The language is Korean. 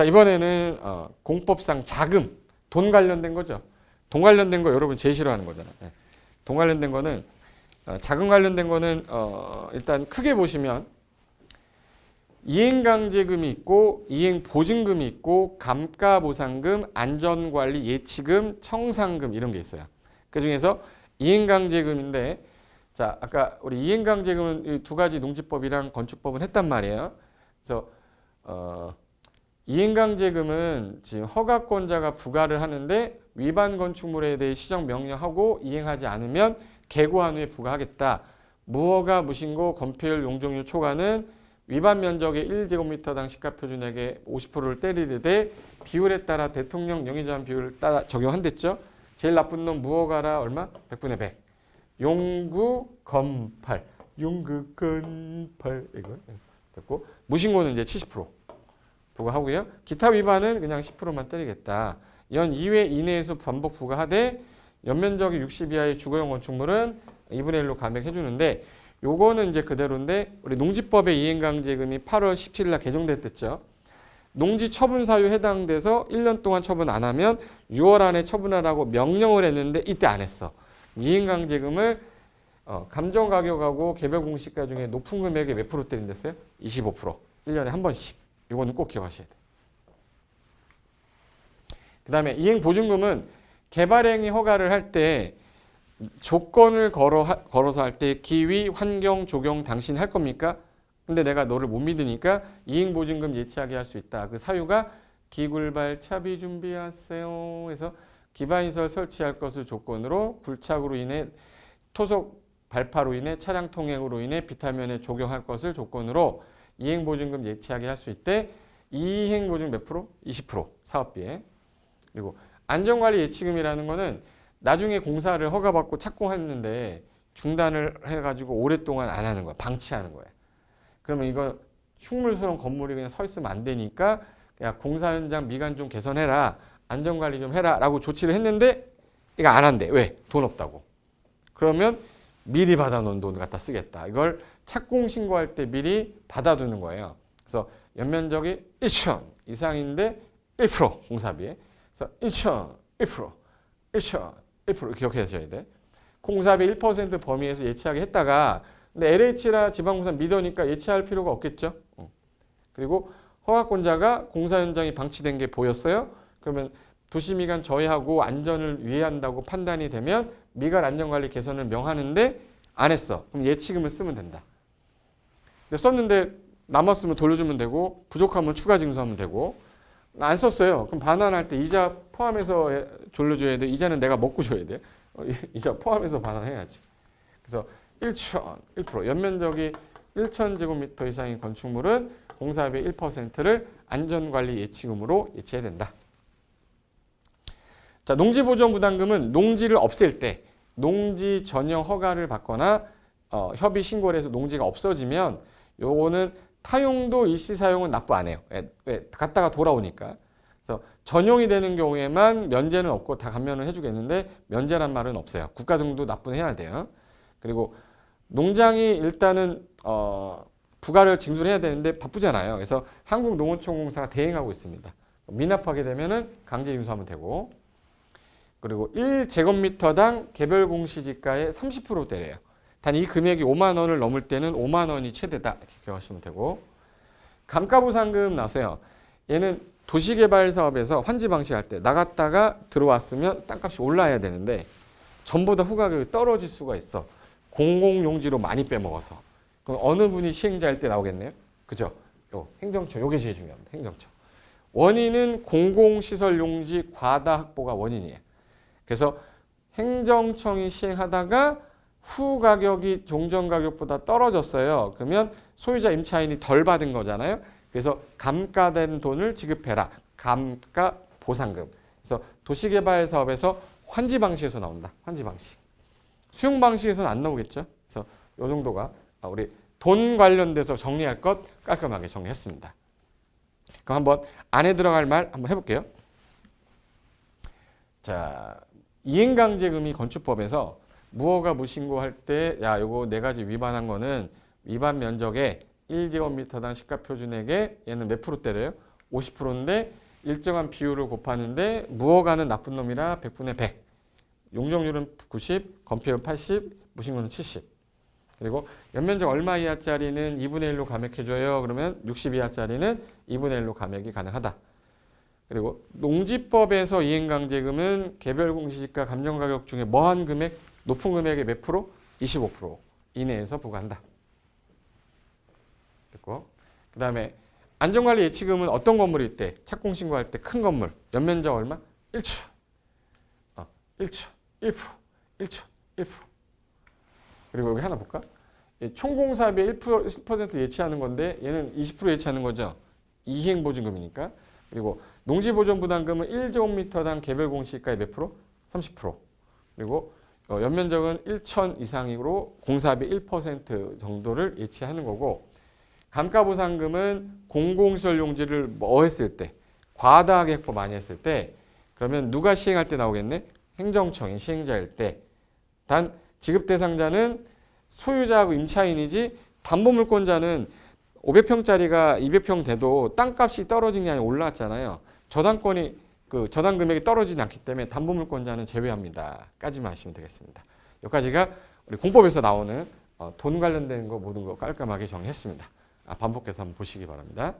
자 이번에는 어, 공법상 자금, 돈 관련된 거죠. 돈 관련된 거 여러분 제일 싫어하는 거잖아요. 예. 돈 관련된 거는 어, 자금 관련된 거는 어, 일단 크게 보시면 이행강제금이 있고 이행보증금이 있고 감가보상금, 안전관리 예치금, 청산금 이런 게 있어요. 그 중에서 이행강제금인데 자 아까 우리 이행강제금은 이두 가지 농지법이랑 건축법은 했단 말이에요. 그래서 어, 이행강제금은 지금 허가권자가 부과를 하는데 위반 건축물에 대해 시정 명령하고 이행하지 않으면 개고한 후에 부과하겠다. 무허가 무신고 건폐율 용적률 초과는 위반 면적의 1제곱미터당 시가표준액의 50%를 때리되 비율에 따라 대통령 영의제한 비율을 따라 적용한댔죠. 제일 나쁜 놈 무허가라 얼마? 100분의 100. 용구 건팔. 용구 건팔 이거 됐고 무신고는 이제 70% 부과하고요. 기타 위반은 그냥 10%만 때리겠다. 연 2회 이내에서 반복 부과하되 연면적이 60 이하의 주거용 건축물은 2분의 1로 감액해 주는데 요거는 이제 그대로인데 우리 농지법의 이행강제금이 8월 17일 날 개정됐댔죠. 농지 처분 사유 해당돼서 1년 동안 처분 안 하면 6월 안에 처분하라고 명령을 했는데 이때 안 했어. 이행강제금을 어, 감정 가격하고 개별 공시가 중에 높은 금액에 몇 프로 때린댔어요? 25%. 1년에 한 번씩. 이거는 꼭 기억하셔야 돼. 그다음에 이행 보증금은 개발행위 허가를 할 때 조건을 걸어 하- 걸어서 할 때 기위 환경 조경 당신 할 겁니까? 근데 내가 너를 못 믿으니까 이행 보증금 예치하게 할 수 있다. 그 사유가 기굴발 차비 준비하세요. 해서 기반시설 설치할 것을 조건으로 굴착으로 인해 토속 발파로 인해 차량 통행으로 인해 비타면에 조경할 것을 조건으로 이행 보증금 예치하게 할 수 있대. 이행 보증 몇 프로? 20% 사업비에. 그리고 안전관리 예치금이라는 거는 나중에 공사를 허가받고 착공 했는데 중단을 해가지고 오랫동안 안 하는 거야. 방치하는 거야. 그러면 이거 흉물스러운 건물이 그냥 서 있으면 안 되니까 야 공사 현장 미관 좀 개선해라. 안전관리 좀 해라. 라고 조치를 했는데 이거 안 한대. 왜? 돈 없다고. 그러면 미리 받아놓은 돈 갖다 쓰겠다. 이걸 착공 신고할 때 미리 받아두는 거예요. 그래서 연면적이 1천 이상인데 1% 공사비에. 그래서 1천 1% 1천 1% 기억하셔야 돼. 공사비 1% 범위에서 예치하게 했다가 근데 LH라 지방공사 믿으니까 예치할 필요가 없겠죠. 어. 그리고 허가권자가 공사 현장이 방치된 게 보였어요. 그러면 도시미관 저해하고 안전을 위해한다고 판단이 되면 미관 안전관리 개선을 명하는데 안 했어. 그럼 예치금을 쓰면 된다. 썼는데 남았으면 돌려주면 되고 부족하면 추가 징수하면 되고 안 썼어요. 그럼 반환할 때 이자 포함해서 돌려줘야 돼. 이자는 내가 먹고 줘야 돼. 어, 이- 이자 포함해서 반환해야지. 그래서 1천 1% 연면적이 1천 제곱미터 이상인 건축물은 공사비의 1%를 안전관리 예치금으로 예치해야 된다. 자, 농지보전부담금은 농지를 없앨 때 농지 전용 허가를 받거나 어, 협의 신고를 해서 농지가 없어지면 요거는 타용도 일시 사용은 납부 안 해요. 왜? 왜? 갔다가 돌아오니까. 그래서 전용이 되는 경우에만 면제는 없고 다 감면을 해주겠는데 면제란 말은 없어요. 국가 등도 납부해야 돼요. 그리고 농장이 일단은 어, 부가를 징수를 해야 되는데 바쁘잖아요. 그래서 한국농어촌공사가 대행하고 있습니다. 미납하게 되면은 강제 징수하면 되고 그리고 1제곱미터당 개별 공시지가의 30% 때려요. 단 이 금액이 5만 원을 넘을 때는 5만 원이 최대다 이렇게 기억하시면 되고 감가부상금 나세요. 얘는 도시개발 사업에서 환지 방식 할 때 나갔다가 들어왔으면 땅값이 올라야 되는데 전보다 후가격이 떨어질 수가 있어. 공공용지로 많이 빼먹어서. 그럼 어느 분이 시행자일 때 나오겠네요? 그죠? 요 행정처 요게 제일 중요합니다. 행정처. 원인은 공공시설용지 과다 확보가 원인이에요. 그래서 행정청이 시행하다가 후 가격이 종전 가격보다 떨어졌어요. 그러면 소유자 임차인이 덜 받은 거잖아요. 그래서 감가된 돈을 지급해라. 감가 보상금. 그래서 도시개발 사업에서 환지 방식에서 나온다. 환지 방식. 수용 방식에서는 안 나오겠죠. 그래서 이 정도가 우리 돈 관련돼서 정리할 것 깔끔하게 정리했습니다. 그럼 한번 안에 들어갈 말 한번 해볼게요. 자, 이행강제금이 건축법에서 무허가 무신고 할 때, 야, 요거 네 가지 위반한 거는 위반 면적의 1제곱미터당 시가표준액에 얘는 몇 프로 때려요? 50%인데 일정한 비율을 곱하는데 무허가는 나쁜 놈이라 100분의 100. 용적률은 90, 건폐율 80, 무신고는 70. 그리고 연면적 얼마 이하짜리는 2분의 1로 감액해줘요. 그러면 60 이하짜리는 2분의 1로 감액이 가능하다. 그리고 농지법에서 이행강제금은 개별 공시지가 감정가격 중에 뭐한 금액, 높은 금액의 몇 프로? 25% 이내에서 부과한다. 됐고 그 다음에 안전관리 예치금은 어떤 건물일 때 착공 신고할 때 큰 건물 연면적 얼마? 1초 어, 1초 1% 1초 1% 그리고 여기 하나 볼까? 이 총공사비의 1% 1% 예치하는 건데 얘는 20% 예치하는 거죠 이행 보증금이니까 그리고 농지보존부담금은 1제곱미터당 개별 공시가의 몇 프로? 30% 그리고 어, 연면적은 1천 이상으로 공사비 1% 정도를 예치하는 거고 감가보상금은 공공시설 용지를 뭐 했을 때 과다하게 확보 많이 했을 때 그러면 누가 시행할 때 나오겠네? 행정청이 시행자일 때 단 지급 대상자는 소유자하고 임차인이지 담보물권자는 500평짜리가 200평 돼도 땅값이 떨어진 게 아니라 올라왔잖아요. 저당권이 그 저당 금액이 떨어지지 않기 때문에 담보물권자는 제외합니다. 까지만 하시면 되겠습니다. 여기까지가 우리 공법에서 나오는 어, 돈 관련된 거 모든 거 깔끔하게 정리했습니다. 아, 반복해서 한번 보시기 바랍니다.